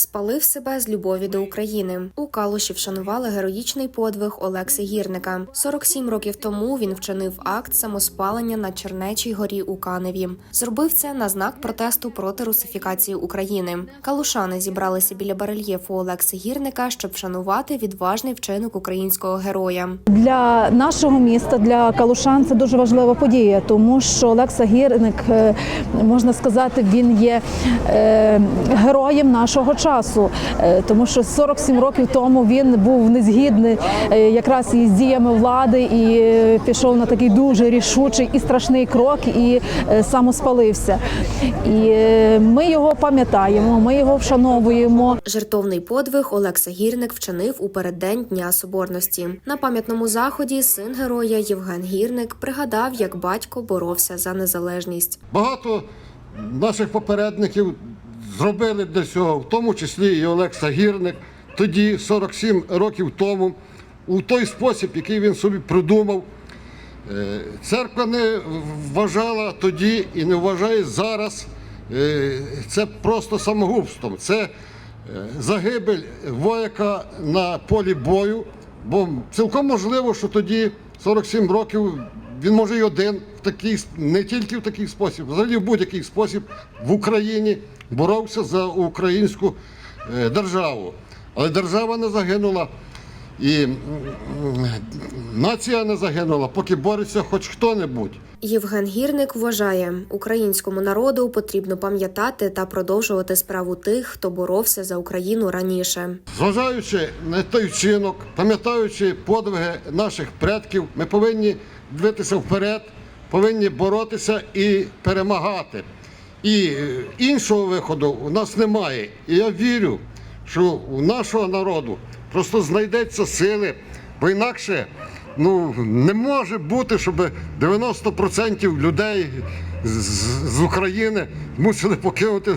Спалив себе з любові до України. У Калуші вшанували героїчний подвиг Олекси Гірника. 47 років тому він вчинив акт самоспалення на Чернечій горі у Каневі. Зробив це на знак протесту проти русифікації України. Калушани зібралися біля барельєфу Олекси Гірника, щоб вшанувати відважний вчинок українського героя. Для нашого міста, для Калушан, це дуже важлива подія, тому що Олекса Гірник, е, можна сказати, він є е, героєм нашого часу, Е, тому що 47 років тому він був незгідний е, якраз із діями влади і е, пішов на такий дуже рішучий і страшний крок, і самоспалився. І ми його пам'ятаємо, ми його вшановуємо. Жертовний подвиг Олекса Гірник вчинив у переддень Дня Соборності. На пам'ятному заході син героя Євген Гірник пригадав, як батько боровся за незалежність. Багато наших попередників зробили для цього, в тому числі і Олекса Гірник, тоді, 47 років тому, у той спосіб, який він собі придумав. Е, Церква не вважала тоді і не вважає зараз е, це просто самогубством. Це е, загибель вояка на полі бою, бо цілком можливо, що тоді 47 років він може й один в такий, не тільки в такий спосіб, взагалі в будь-який спосіб в Україні боровся за українську е, державу. Але держава не загинула. І нація не загинула, поки бореться хоч хто-небудь. Євген Гірник вважає, українському народу потрібно пам'ятати та продовжувати справу тих, хто боровся за Україну раніше. Зважаючи на той вчинок, пам'ятаючи подвиги наших предків, ми повинні дивитися вперед, повинні боротися і перемагати. І іншого виходу у нас немає. І я вірю, що у нашого народу просто знайдеться сили, бо інакше ну, не може бути, щоб 90% людей з України мусили покинути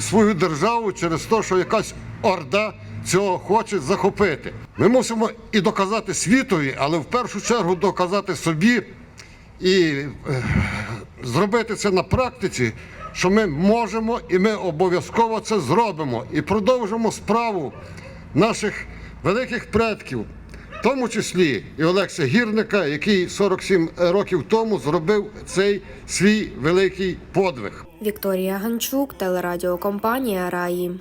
свою державу через те, що якась орда цього хоче захопити. Ми мусимо і доказати світові, але в першу чергу доказати собі і е, зробити це на практиці, що ми можемо і ми обов'язково це зробимо і продовжимо справу наших великих предків, в тому числі і Олекса Гірника, який 47 років тому зробив цей свій великий подвиг. Вікторія Ганчук, телерадіокомпанія Раї.